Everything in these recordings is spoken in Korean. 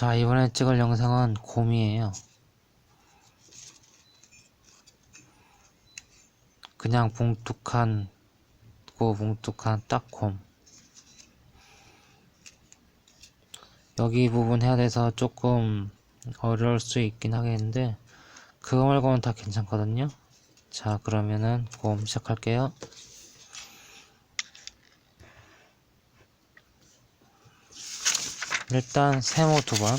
자, 이번에 찍을 영상은 곰이에요. 그냥 뭉툭한, 고 뭉툭한 딱 곰. 여기 부분 해야 돼서 조금 어려울 수 있긴 하겠는데, 그거 말고는 다 괜찮거든요. 자, 그러면은 곰 시작할게요. 일단 세모 두 번.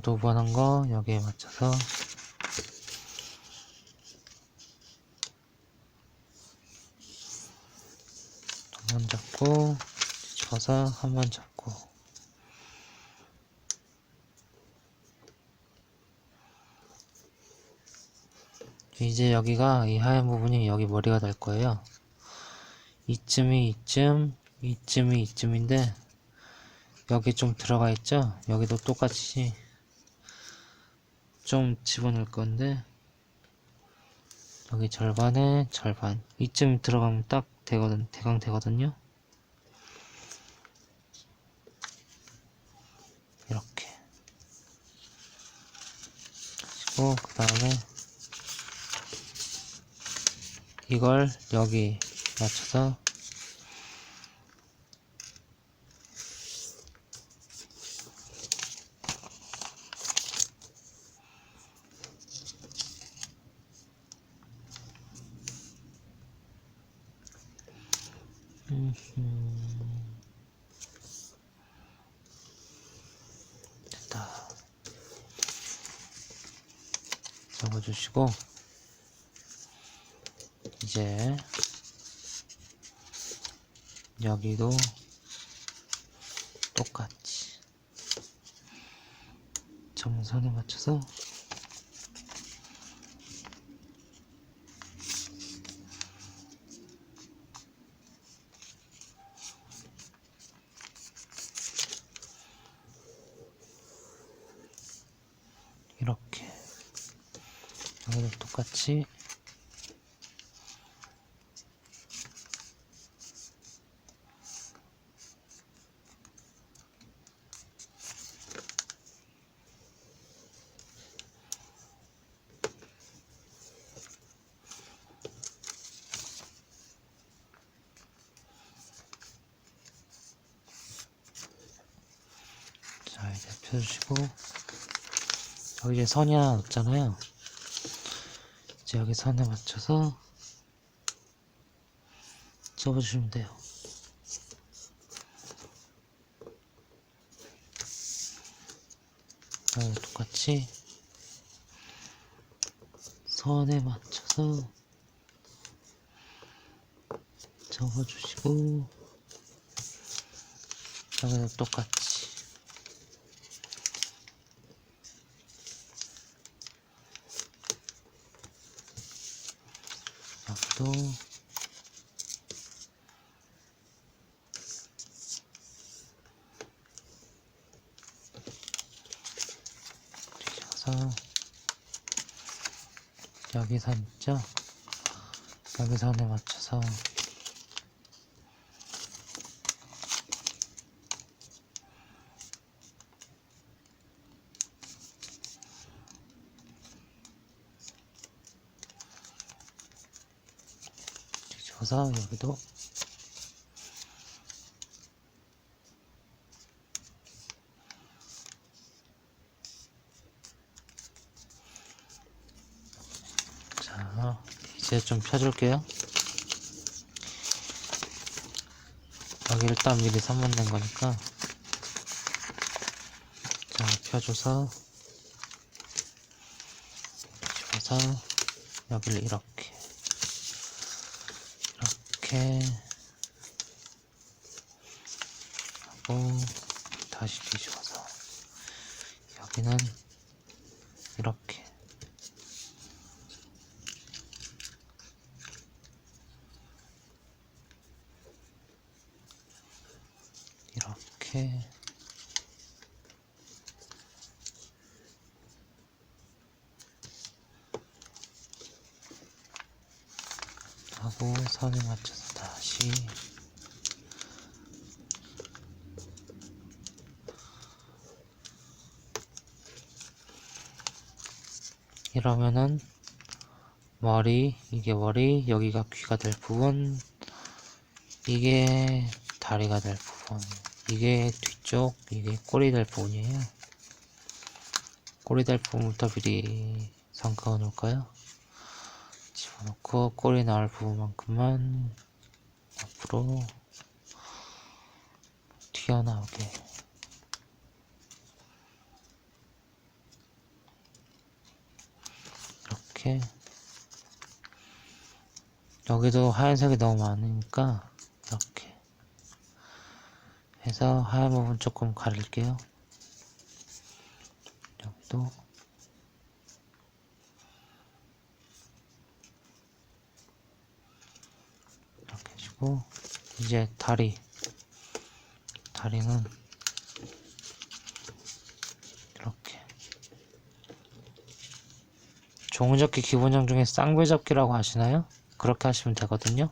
번한거 여기에 맞춰서. 두 번 잡고 뒤집어서 한 번 잡고. 이제 여기가 이 하얀 부분이 여기 머리가 될 거예요. 이쯤이 이쯤 이쯤이 이쯤인데 여기 좀 들어가 있죠? 여기도 똑같이 좀 집어넣을 건데 여기 절반에 절반. 이쯤 들어가면 딱 되거든 대강 되거든요. 이렇게. 그리고 그 다음에 이걸 여기 맞춰서 적어주시고, 이제, 여기도 똑같이 정선에 맞춰서 이렇게 여기도 똑같이 자 이제 펴주시고 여기 이제 선이 하나 없잖아요. 이제 여기 선에 맞춰서 접어주시면 돼요. 여기 똑같이 선에 맞춰서 접어주시고 여기도 똑같이 여기도 뒤져서 여기 선 있죠? 여기 선에 맞춰서 뒤집어서 여기도. 자 이제 좀 펴줄게요. 여기 일단 미리 선문된 거니까. 자 펴줘서. 뒤집어서 여기를 이렇게 이렇게 해가지고 다시 뒤집어서 여기는 이렇게. 이렇게 하고 선을 맞춰서 다시 이러면은 머리 이게 머리 여기가 귀가 될 부분 이게 다리가 될 부분 이게 뒤쪽 이게 꼬리 될 부분이에요 꼬리 될 부분부터 미리 선 그어 놓을까요? 집어넣고 꼬리 나올 부분만큼만 앞으로 튀어나오게. 이렇게. 여기도 하얀색이 너무 많으니까 이렇게 해서 하얀 부분 조금 가릴게요. 여기도 해주고 이제 다리 다리는 이렇게 종이접기 기본형 중에 쌍배접기라고 하시나요? 그렇게 하시면 되거든요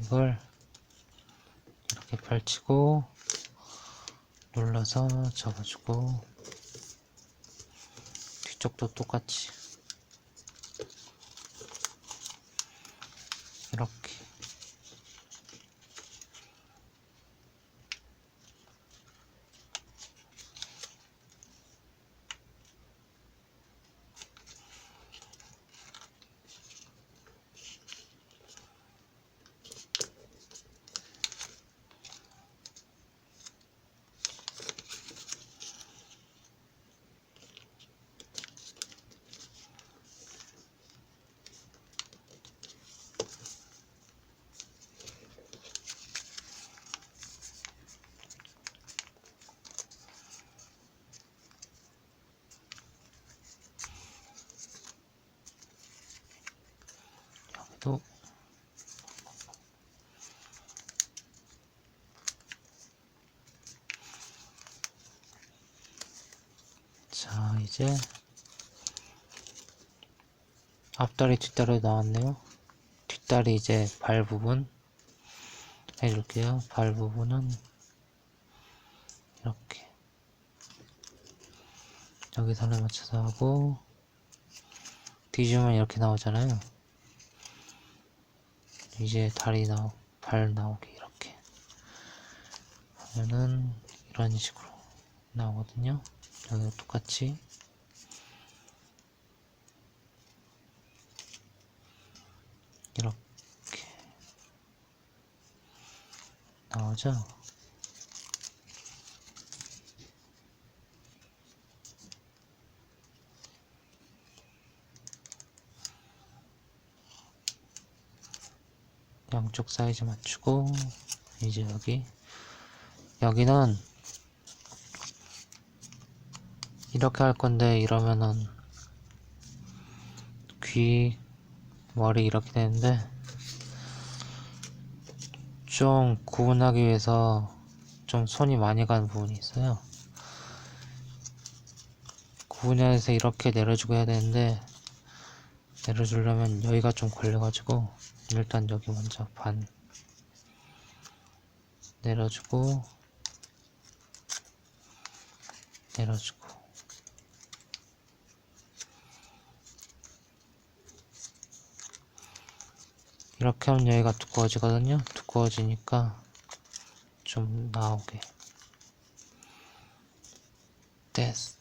이걸 이렇게 펼치고 눌러서 접어주고 뒤쪽도 똑같이 이렇게 여기도 자 이제 앞다리 뒷다리 나왔네요. 뒷다리 이제 발 부분. 해줄게요. 발 부분은 이렇게. 여기 선을 맞춰서 하고 뒤집으면 이렇게 나오잖아요. 이제 다리 나오, 발 나오게 이렇게 하면은 이런 식으로 나오거든요. 여기도 똑같이 이렇게 나오죠. 양쪽 사이즈 맞추고 이제 여기 여기는 이렇게 할 건데 이러면은 귀 머리 이렇게 되는데 좀 구분하기 위해서 좀 손이 많이 가는 부분이 있어요. 구분해서 이렇게 내려주고 해야 되는데 내려주려면 여기가 좀 걸려가지고 일단 여기 먼저 반 내려주고 내려주고 이렇게 하면 여기가 두꺼워지거든요. 두꺼워지니까 좀 나오게. 됐어.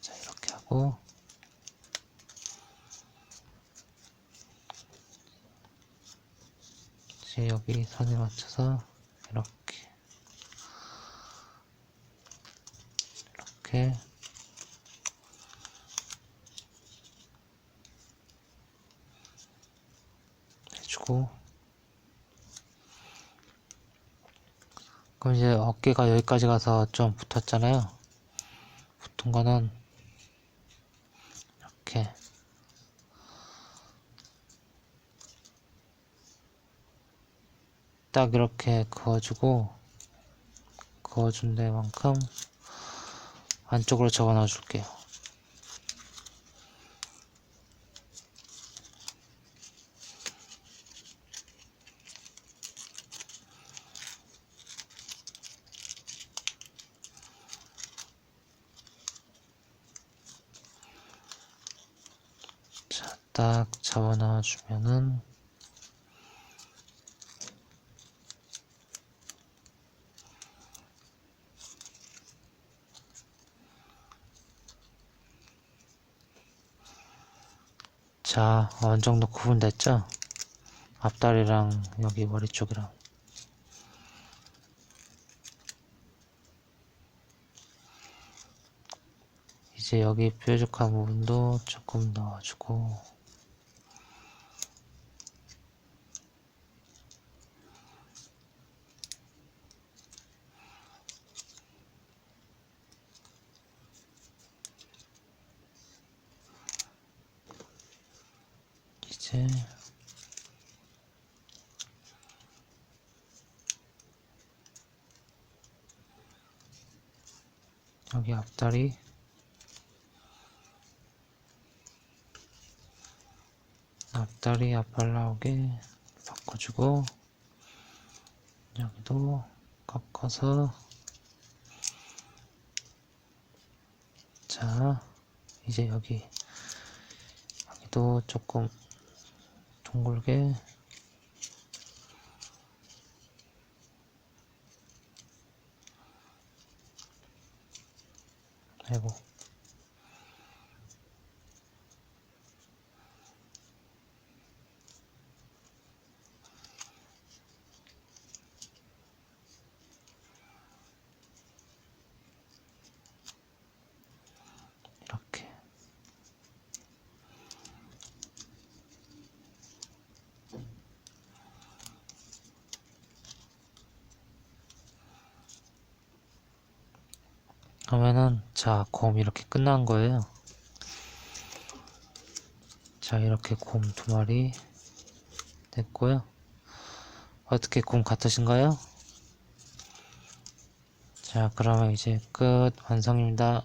자 이렇게 하고. 이제 여기 선에 맞춰서 이렇게. 이렇게 해주고 그럼 이제 어깨가 여기까지 가서 좀 붙었잖아요. 붙은 거는 이렇게 딱 이렇게 그어주고 그어준 데만큼 안쪽으로 접어 넣어 줄게요. 자, 딱 잡아놔 주면은 자, 어느 정도 구분됐죠? 앞다리랑 여기 머리 쪽이랑. 이제 여기 뾰족한 부분도 조금 넣어주고, 이제 여기 앞다리. 앞다리 앞발 나오게 바꿔주고 여기도 꺾어서. 자 이제 여기 여기도 조금 둥글게 아이고 그러면은 자 곰 이렇게 끝난 거예요. 자 이렇게 곰 두 마리 됐고요. 어떻게 곰 같으신가요? 자 그러면 이제 끝. 완성입니다